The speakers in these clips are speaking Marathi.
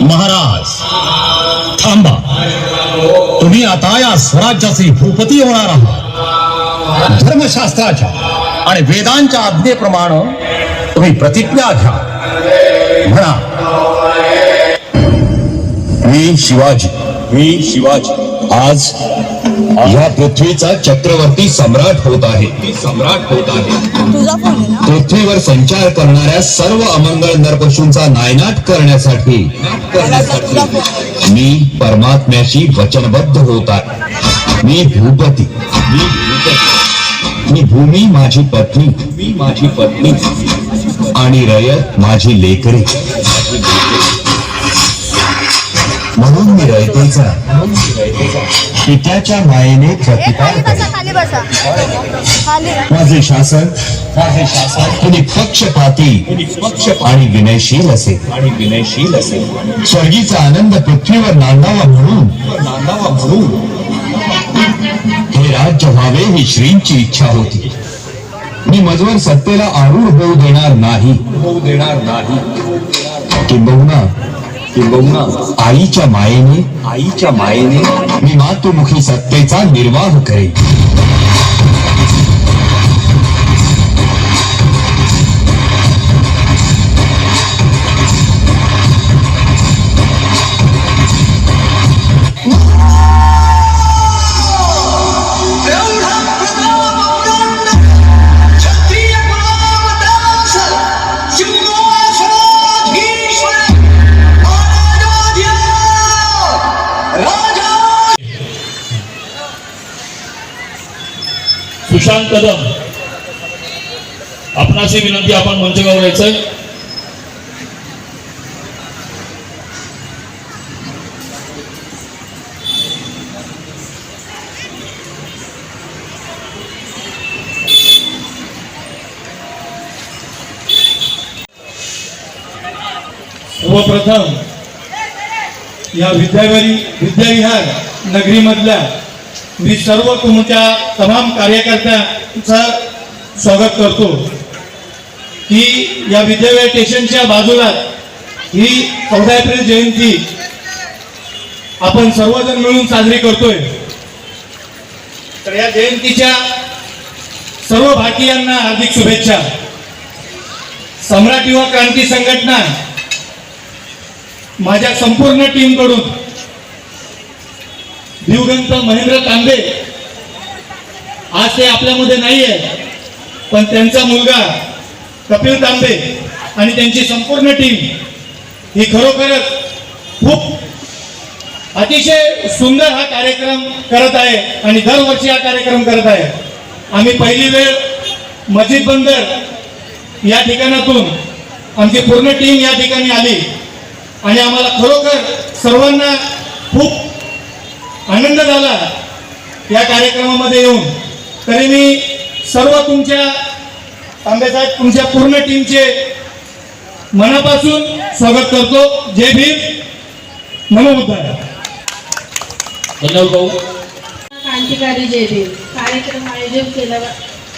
महाराज थांबा. तुम्ही आता या स्वराज्याचे भूपती होणार आहात. धर्मशास्त्राच्या आणि वेदांच्या आज्ञेप्रमाणे तुम्ही प्रतिज्ञा घ्या. म्हणा मी शिवाजी. मी शिवाजी. आज या पृथ्वीचा चक्रवर्ती सम्राट होत आहे. सम्राट होत आहे. पृथ्वीवर संचार करणाऱ्या सर्व अमंगळ नरपशूंचा नायनाट करण्यासाठी. मी परमात्म्याशी वचनबद्ध होत आहे. मी भूपती. मी भूपती. मी भूमी माझी पत्नी. मी माझी पत्नी. आणि रयत माझी लेकरे. म्हणून मी रयतेचा. पित्याच्या मायेने प्रतिकार माझे शासन माझे शासन. कुणी पक्षपाती पक्ष आणि विनयशील असेल. आणि विनयशील असेल. स्वर्गीचा आनंद पृथ्वीवर नांदावा म्हणून. नांदावा म्हणून. हे राज्य व्हावे ही श्रींची इच्छा होती. मी मजवर सत्तेला आरूढ होऊ देणार नाही. होऊ देणार नाही. किंबहुना किंबहुना आईच्या मायेने आईच्या मायेने मी मातृमुखी सत्तेचा निर्वाह करेन. सुशांत कदम. आपणाशी विनंती आपण मंचगावर यायचंय. सर्वप्रथम या विद्याविहारी विद्याविहार नगरीमधल्या मी सर्व तुमच्या तमाम कार्यकर्त्यांचं स्वागत करतो. की या विद्यालय स्टेशनच्या बाजूला ही चौदा एप्रिल जयंती आपण सर्वजण मिळून साजरी करतोय. तर या जयंतीच्या सर्व भारतीयांना हार्दिक शुभेच्छा. सम्राट युवा क्रांती संघटना माझ्या संपूर्ण टीमकडून दिवगंत महेंद्र तांबे. आज ते आपल्यामध्ये नाही आहे पण त्यांचा मुलगा कपिल तांबे आणि त्यांची संपूर्ण टीम ही खरोखरच खूप अतिशय सुंदर हा कार्यक्रम करत आहे आणि दरवर्षी हा कार्यक्रम करत आहे. आम्ही पहिली वेळ मस्जिद बंदर या ठिकाणातून आमची पूर्ण टीम या ठिकाणी आली आणि आम्हाला खरोखर सर्वांना खूप आनंद झाला या कार्यक्रमामध्ये येऊन. तरी मी सर्व तुमच्या तांबेसाहेब तुमच्या पूर्ण टीमचे मनापासून स्वागत करतो. जय भीम. नमो बुद्धाय. धन्यवाद भाऊ. क्रांतिकारी जय भीम. कार्यक्रम आयोजन केल्या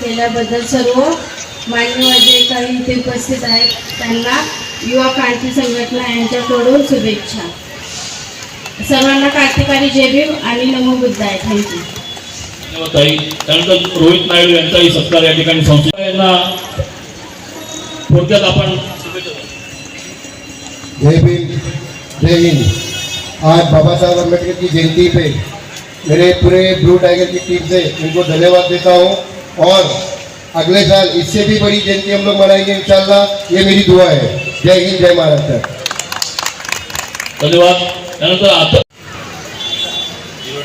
केल्याबद्दल सर्व मान्यवर जे काही इथे उपस्थित आहेत त्यांना युवा क्रांती संघटना यांच्याकडून शुभेच्छा. सर्वांना क्रांतिकारी जय भीम आणि नमो बुद्धाय. थँक्यू धन्यवाद ताई. त्यानंतर रोहित नायडू यांचाही सत्कार या ठिकाणी संस्था यांना थोडक्यात आपण. जय भीम जय हिंद. आज बाबा साहब अम्बेडकर की जयंती पे मेरे पूरे ब्लू टाइगर की टीम से उनको धन्यवाद देता हूँ और अगले साल इससे भी बड़ी जयंती हम लोग मनाएंगे इंशाल्लाह ये मेरी दुआ है। जय हिंद जय महाराष्ट्र। धन्यवाद। जिन्होंने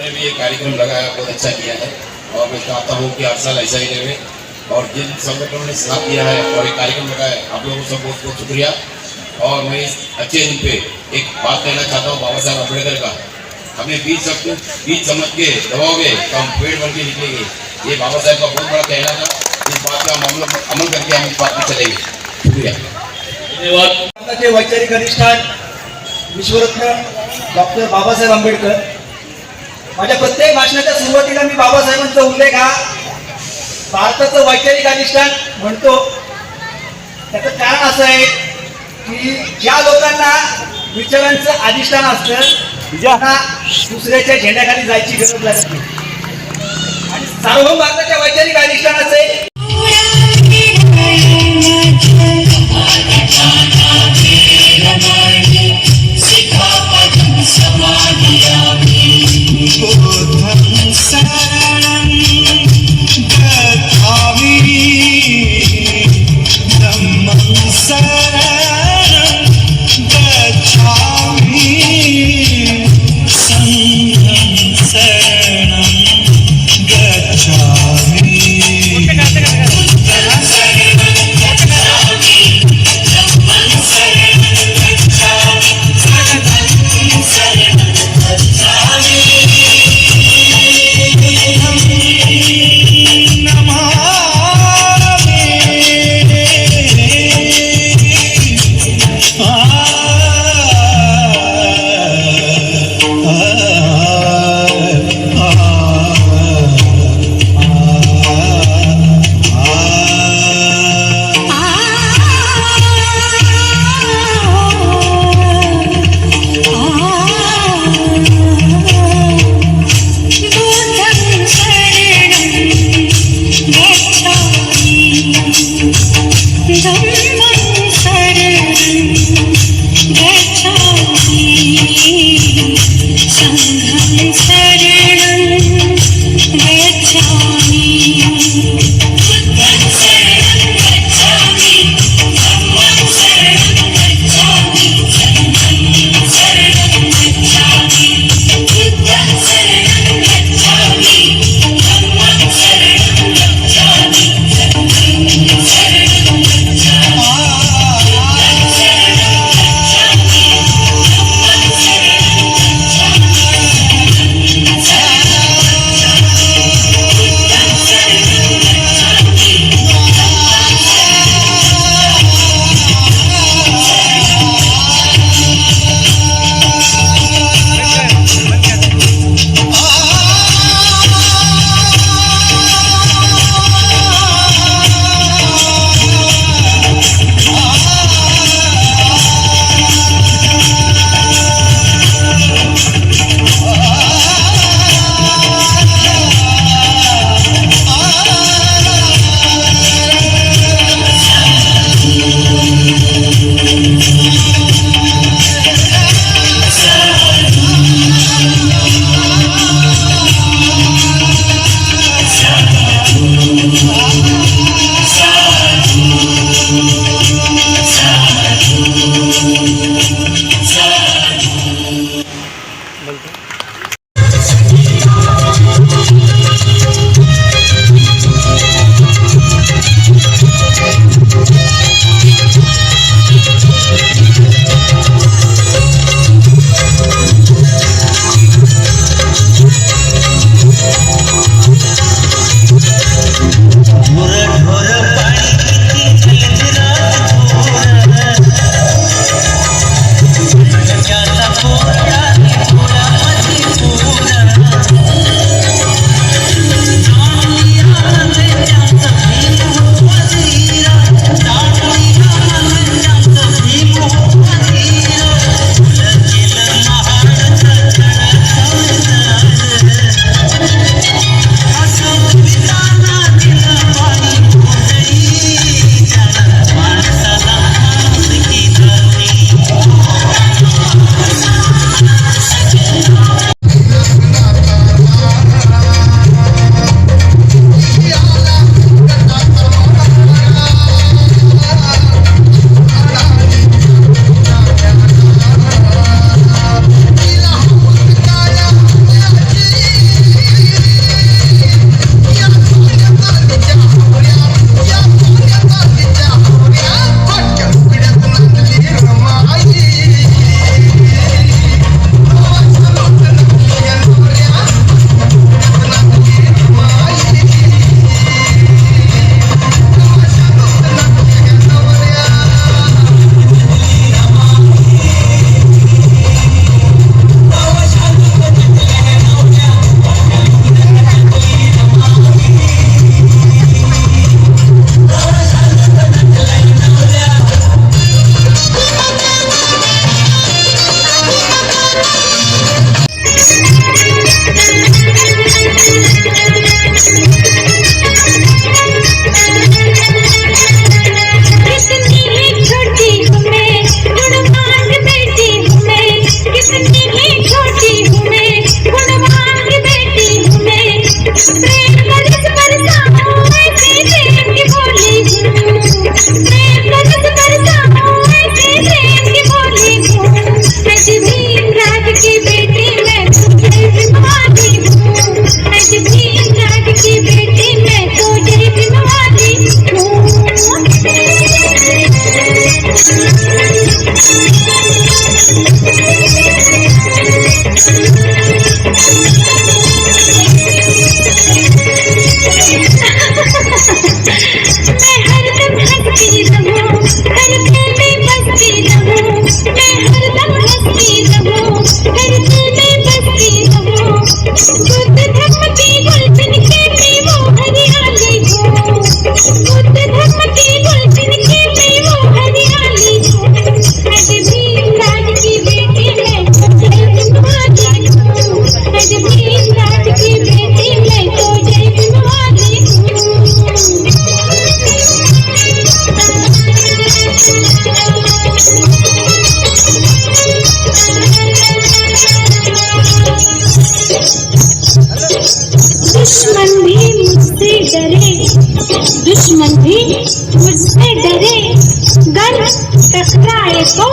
भी ये कार्यक्रम लगाया बहुत अच्छा किया है। और मैं चाहता हूँ कि हर साल ऐसा ही रहे। और जिन संगठनों ने साथ दिया है और ये कार्यक्रम लगाया है आप लोगों सब बहुत बहुत शुक्रिया। और मैं इस अच्छे दिन पे एक बात कहना चाहता हूँ बाबा साहब अंबेडकर का। हमें बीज सब बीज समझ के दबाओगे तो हम पेड़ बन के निकलेंगे। ये बाबा साहब का बहुत बड़ा कहना था। इस बात का हम अमल अमल करके हम इस बात में चलेंगे। शुक्रिया। धन्यवाद। वैचारिक अधिष्ठान विश्वरत्न। डॉक्टर बाबासाहेब आंबेडकर. माझ्या प्रत्येक भाषणाच्या सुरुवातीला मी बाबासाहेबांचा उल्लेख हा भारताचं वैचारिक अधिष्ठान म्हणतो. त्याचं कारण असं आहे की ज्या लोकांना विचारांचं अधिष्ठान असतं त्यांना दुसऱ्याच्या झेंड्याखाली जायची गरज लागत नाही. आणि सार्वभौम भारताच्या वैचारिक अधिष्ठानाचे गाय को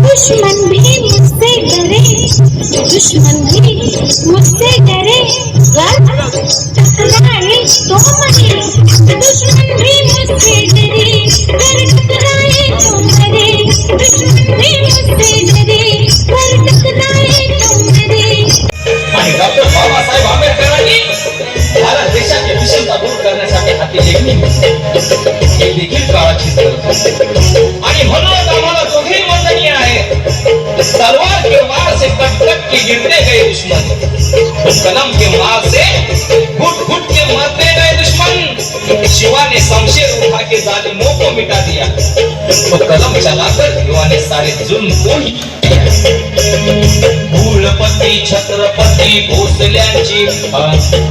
दुश्मन भी मुझसे डरे दुश्मन भी मुझसे डरे। टकराए तो मरे दुश्मन जाल मोको मिटा दिया। तो कलम चलाकर युवा ने सारे जुल्म को ही कुलपती छत्रपति भोसल्यांची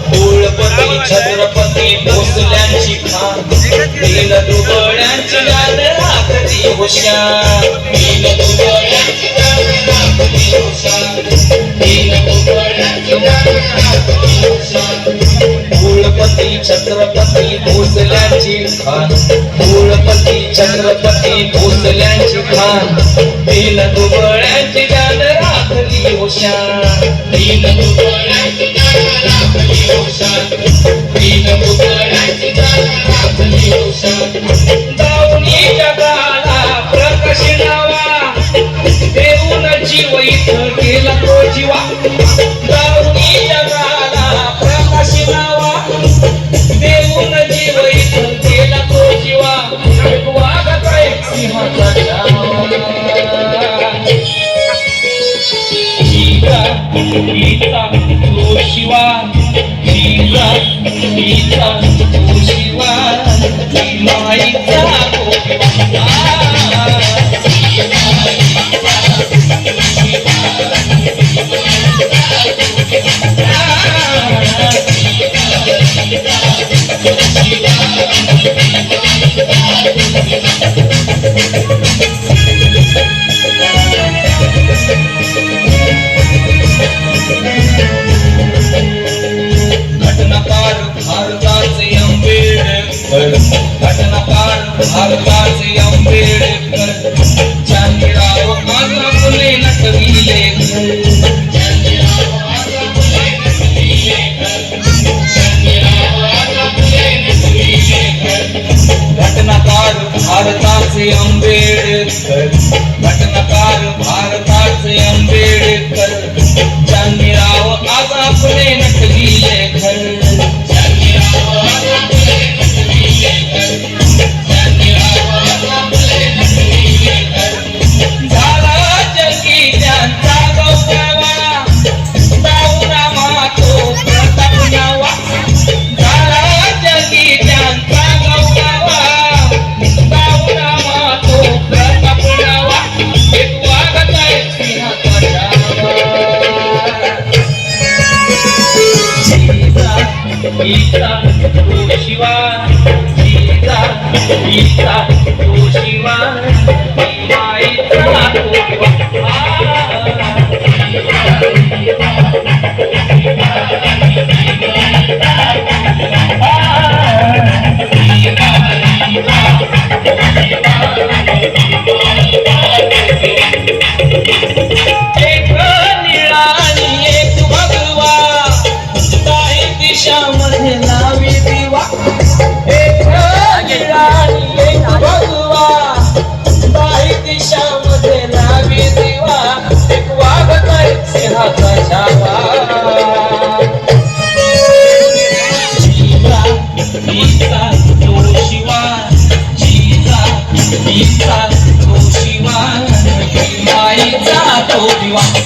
कुलपती छत्रपति भोसल्यांची खान। मीन दुबळ्यांची गाद राखती हुशार। मीन दुबळ्यांची गाद राखती हुशार। मीन दुबळ्यांची गाद राखती हुशार। छत्रपती छत्रपती भोसल्यांची खान. कुळपती छत्रपती भोसल्यांची खान. तीन दुबळ्यांची जान राखली होशा तीन दुबळ्यांची जाण राखली होशा तीन दुबळ्यांची जान राखली होशा तुझी वाट माईचा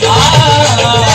Ah,